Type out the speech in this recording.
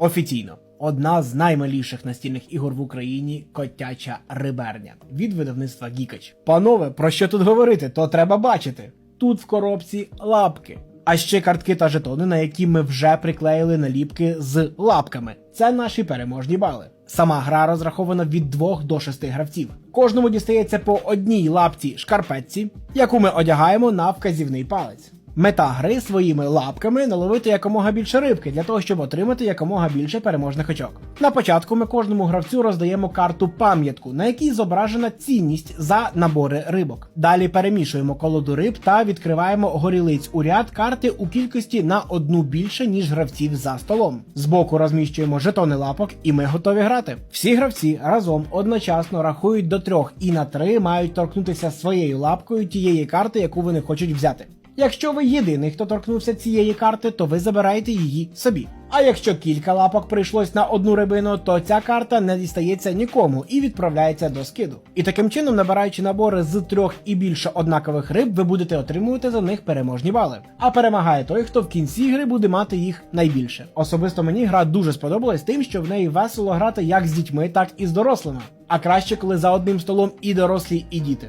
Офіційно. Одна з наймаліших настільних ігор в Україні котяча риберня від видавництва Гікач. Панове, про що тут говорити? То треба бачити. Тут в коробці лапки. А ще картки та жетони, на які ми вже приклеїли наліпки з лапками. Це наші переможні бали. Сама гра розрахована від 2 до 6 гравців. Кожному дістається по одній лапці шкарпетці, яку ми одягаємо на вказівний палець. Мета гри своїми лапками наловити якомога більше рибки для того, щоб отримати якомога більше переможних очок. На початку ми кожному гравцю роздаємо карту пам'ятку, на якій зображена цінність за набори рибок. Далі перемішуємо колоду риб та відкриваємо горілиць у ряд карти у кількості на одну більше, ніж гравців за столом. Збоку розміщуємо жетони лапок, і ми готові грати. Всі гравці разом одночасно рахують до трьох і на три мають торкнутися своєю лапкою тієї карти, яку вони хочуть взяти. Якщо ви єдиний, хто торкнувся цієї карти, то ви забираєте її собі. А якщо кілька лапок прийшлось на одну рибину, то ця карта не дістається нікому і відправляється до скиду. І таким чином, набираючи набори з трьох і більше однакових риб, ви будете отримувати за них переможні бали. А перемагає той, хто в кінці гри буде мати їх найбільше. Особисто мені гра дуже сподобалась тим, що в неї весело грати як з дітьми, так і з дорослими. А краще, коли за одним столом і дорослі, і діти.